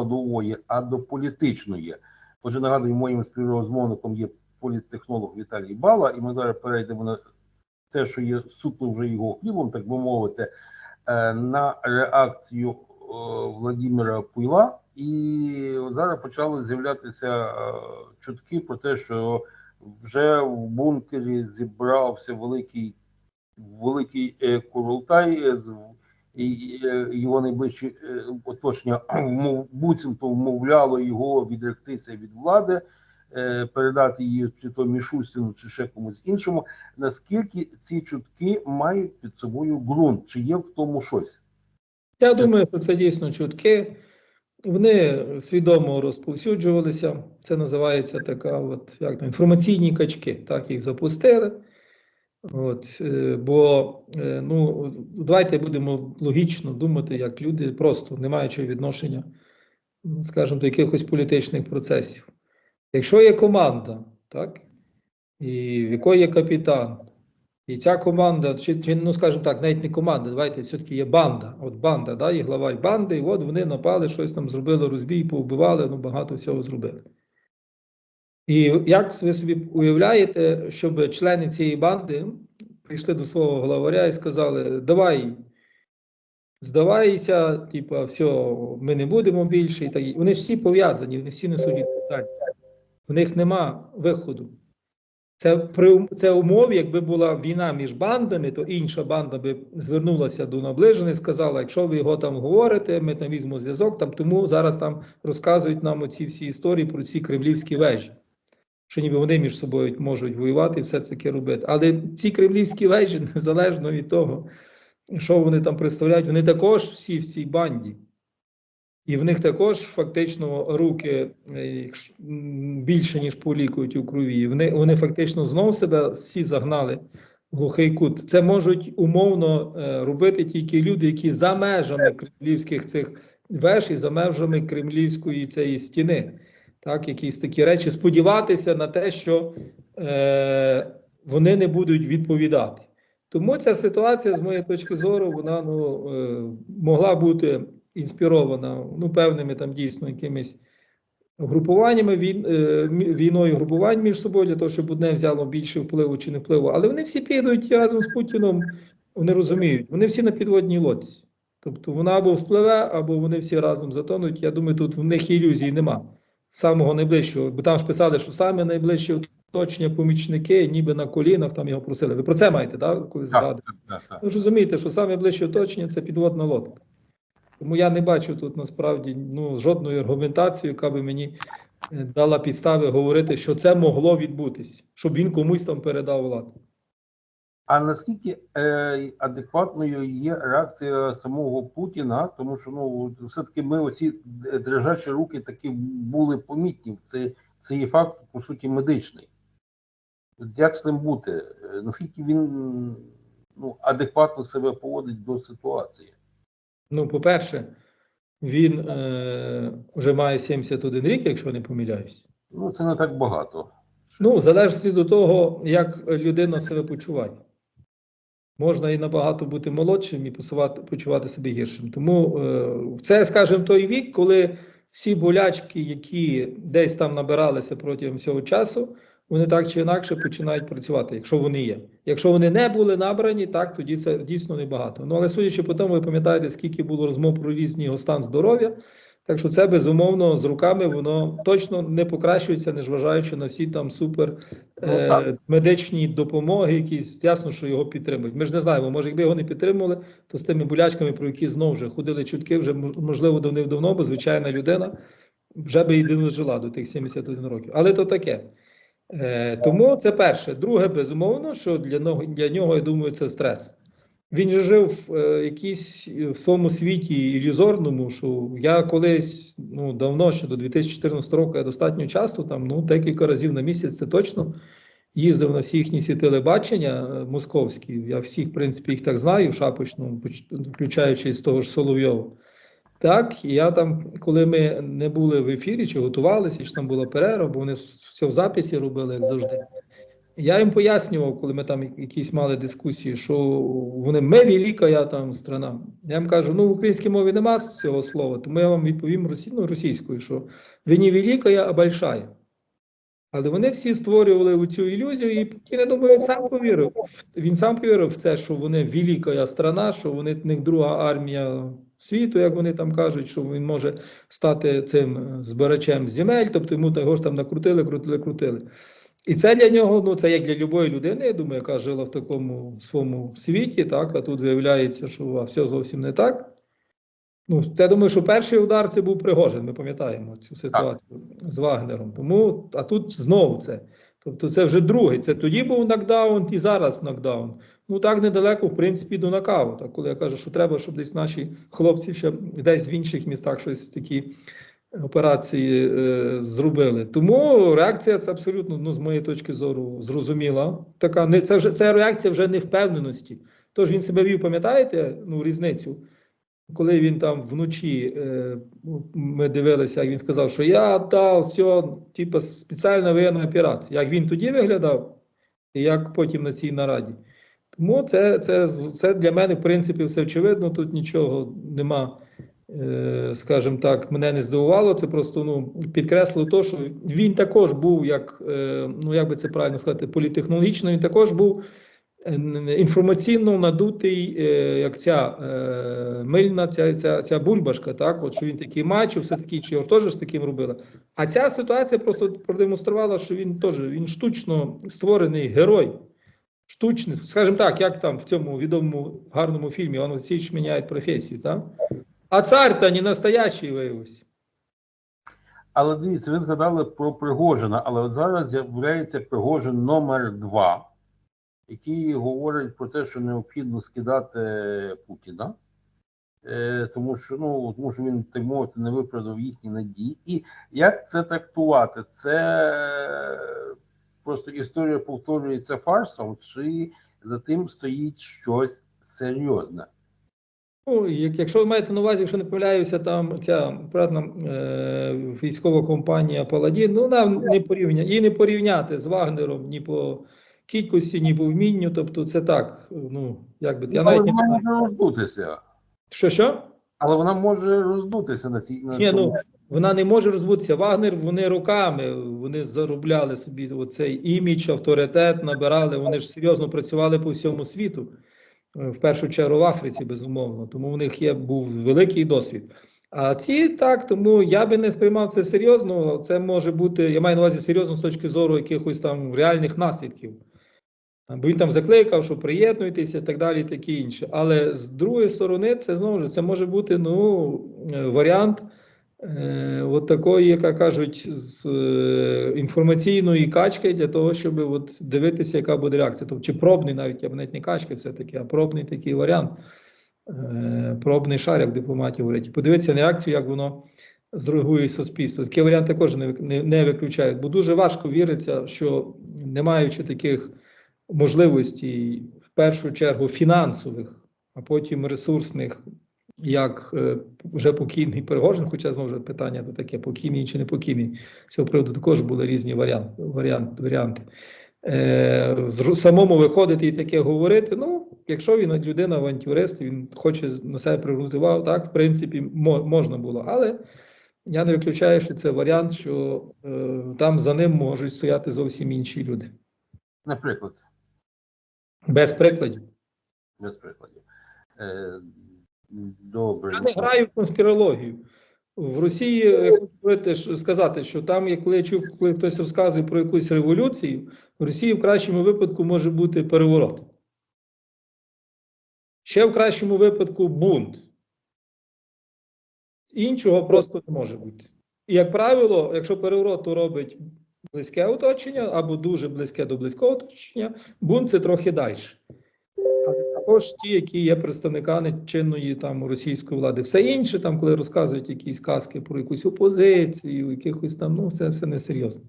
складової, а до політичної. Отже, нагадую, моїм співрозмовником є політтехнолог Віталій Бала, і ми зараз перейдемо на те, що є суто вже його хлібом, так би мовити, е, на реакцію е, Владимира Пуйла. І зараз почали з'являтися е, чутки про те, що вже в бункері зібрався великий великий Курултай з- його найближче е, оточення буцімто вмовляло його відректися від влади, е, передати її чи то Мішустіну, чи ще комусь іншому. Наскільки ці чутки мають під собою ґрунт? Чи є в тому щось? Я думаю, що це дійсно чутки. Вони свідомо розповсюджувалися. Це називається така, от як там, інформаційні качки. Так їх запустили. От, е, бо е, ну, давайте будемо логічно думати, як люди просто не маючи відношення, скажімо, до якихось політичних процесів. Якщо є команда, так, і в якої є капітан, і ця команда, чи, чи ну скажімо так, навіть не команда, давайте все-таки є банда. От банда, да, є главарь банди, і от вони напали, щось там зробили, розбій, повбивали, ну багато всього зробили. І як ви собі уявляєте, щоб члени цієї банди прийшли до свого главаря і сказали: давай, здавайся, типа, все, ми не будемо більше. І так. Вони ж всі пов'язані, вони всі несуть відповідальність. У них нема виходу. Це при це умові, якби була війна між бандами, то інша банда би звернулася до наближених і сказала: якщо ви його там говорите, ми там візьмемо зв'язок. Там тому зараз там розказують нам оці всі історії про ці кремлівські вежі, що ніби вони між собою можуть воювати і все це робити. Але ці кремлівські вежі, незалежно від того, що вони там представляють, вони також всі в цій банді. І в них також фактично руки е, більше, ніж полікують у крові. Вони, вони фактично знов себе всі загнали в глухий кут. Це можуть умовно е, робити тільки люди, які за межами кремлівських цих веж і за межами кремлівської цієї стіни. Так, якісь такі речі, сподіватися на те, що е, вони не будуть відповідати. Тому ця ситуація, з моєї точки зору, вона ну, е, могла бути інспірована ну, певними там дійсно якимись групуваннями, він, е, війною групувань між собою, для того, щоб одне взяло більше впливу чи не впливу. Але вони всі підуть разом з Путіном, вони розуміють, вони всі на підводній лодці. Тобто вона або вспливе, або вони всі разом затонуть. Я думаю, тут в них ілюзій нема. Самого найближчого, бо там ж писали, що саме найближче оточення помічники, ніби на колінах там його просили. Ви про це маєте, так? Коли згадували? так, так. Ви ж розумієте, що саме ближче оточення це підводна лодка. Тому я не бачу тут насправді ну, жодної аргументації, яка би мені е, дала підстави говорити, що це могло відбутись, щоб він комусь там передав владу. А наскільки е, адекватною є реакція самого Путіна? Тому що ну все-таки ми оці дрижачі руки такі були помітні. Це, це є факт, по суті, медичний. Як з ним бути? Наскільки він ну, адекватно себе поводить до ситуації? Ну, по-перше, він е, вже має 71 рік, якщо не помиляюсь. Ну, це не так багато. Ну, в залежності до того, як людина себе почуває. Можна і набагато бути молодшим і посувати, почувати себе гіршим. Тому е, це, скажімо, той вік, коли всі болячки, які десь там набиралися протягом всього часу, вони так чи інакше починають працювати, якщо вони є. Якщо вони не були набрані, так тоді це дійсно небагато. Ну але судячи по тому, ви пам'ятаєте, скільки було розмов про різні його стан здоров'я. Так що це безумовно з руками воно точно не покращується, не зважаючи на всі там супер Ну, е, медичні допомоги, якісь ясно, що його підтримують. Ми ж не знаємо, може, якби його не підтримували, то з тими болячками, про які знову вже ходили чутки, вже мож- можливо давним-давно, бо звичайна людина вже би єдино жила до тих 71 років. Але то таке. Е, тому це перше. Друге, безумовно, що для нього, для нього, я думаю, це стрес. Він же жив в е, якійсь е, в своєму світі ілюзорному, що я колись ну давно, ще до 2014 року, я достатньо часто там ну декілька разів на місяць, це точно їздив на всі їхні телебачення е, московські. Я всіх, в принципі, їх так знаю, шапочно, поч- включаючи з того ж Соловйова. Так, я там, коли ми не були в ефірі чи готувалися, чи там була перерва, бо вони все в записі робили, як завжди. Я їм пояснював, коли ми там якісь мали дискусії, що вони ми велика там страна. Я їм кажу, ну в українській мові нема цього слова, тому я вам відповім росі, ну, російською, що ви не велика, а большая. Але вони всі створювали цю ілюзію, і я думаю, він сам повірив. Він сам повірив в це, що вони велика страна, що вони в друга армія світу, як вони там кажуть, що він може стати цим е, збирачем земель, тобто йому того ж там накрутили, крутили, крутили. І це для нього, ну це як для любої людини, я думаю, яка жила в такому своєму світі, так, а тут виявляється, що все зовсім не так. Ну, я думаю, що перший удар це був Пригожин, ми пам'ятаємо цю ситуацію з Вагнером. Тому, а тут знову це. Тобто це вже другий. Це тоді був нокдаун і зараз нокдаун. Ну так недалеко, в принципі, до нокауту. Коли я кажу, що треба, щоб десь наші хлопці ще десь в інших містах щось такі операції е, зробили. Тому реакція це абсолютно, ну, з моєї точки зору, зрозуміла. Така не це вже це реакція вже невпевненості. Тож він себе вів, пам'ятаєте, ну, різницю? Коли він там вночі е, ми дивилися, як він сказав, що я дав все, типу, спеціальна воєнна операція. Як він тоді виглядав, і як потім на цій нараді. Тому це, це, це для мене, в принципі, все очевидно. Тут нічого нема, скажімо так, мене не здивувало. Це просто ну, підкреслило те, що він також був, як, е, ну як би це правильно сказати, політехнологічно, він також був е, інформаційно надутий, е, як ця е, мильна, ця, ця, ця бульбашка, так, от що він такий мачо, все таки, чи його теж з таким робили. А ця ситуація просто продемонструвала, що він теж він штучно створений герой. Штучний, скажімо так, як там в цьому відомому гарному фільмі Іван Васильович міняє професію, так? А цар-то не настоящий виявився. Але дивіться, ви згадали про Пригожина, але от зараз з'являється Пригожин номер 2 який говорить про те, що необхідно скидати Путіна, е, тому що ну тому що він так мовити не виправдав їхні надії. І як це трактувати? Це просто історія повторюється фарсом, чи за тим стоїть щось серйозне? Ну, якщо ви маєте на увазі, якщо не помиляюся, там ця приватна е, військова компанія Паладін, ну нам не порівня і не порівняти з Вагнером ні по кількості, ні по вмінню. Тобто, це так. Ну як би я Але навіть не знаю. може роздутися. Що що? Але вона може роздутися на цій на Ні, ну вона не може розбутися. Вагнер вони роками вони заробляли собі оцей імідж, авторитет, набирали. Вони ж серйозно працювали по всьому світу, в першу чергу в Африці, безумовно. Тому в них є був великий досвід. А ці так, тому я би не сприймав це серйозно. Це може бути, я маю на увазі серйозно з точки зору якихось там реальних наслідків. Бо він там закликав, що приєднуйтеся і так далі, таке інше. Але з другої сторони, це знову ж це може бути ну, е, варіант е, от такої, яка кажуть, з е, інформаційної качки для того, щоб от дивитися, яка буде реакція. Тобто, чи пробний навіть, я б навіть не качки все-таки, а пробний такий варіант, е, пробний шар, як дипломатів говорять. Подивитися на реакцію, як воно зреагує суспільство. Такий варіант також не, не, не виключають, бо дуже важко віриться, що не маючи таких можливостей, в першу чергу фінансових, а потім ресурсних, як е, вже покійний Пригожин, хоча знову ж питання то таке, покійний чи не покійний. З цього приводу також були різні варіанти. варіант, варіанти. Е, з- самому виходити і таке говорити. Ну, якщо він людина авантюрист, він хоче на себе привернути увагу, так, в принципі, можна було. Але я не виключаю, що це варіант, що е, там за ним можуть стояти зовсім інші люди. Наприклад, Без прикладів. без прикладів. Е, добре. Я не граю в конспірологію. В Росії я хочу сказати, що там, як коли я чув, коли хтось розказує про якусь революцію, в Росії в кращому випадку може бути переворот. Ще в кращому випадку бунт. Іншого просто не може бути. І, як правило, якщо переворот то робить близьке оточення або дуже близьке до близького оточення, бунт це трохи далі. Також ті, які є представниками чинної там російської влади. Все інше, там, коли розказують якісь казки про якусь опозицію, якихось там, ну, все, все несерйозно.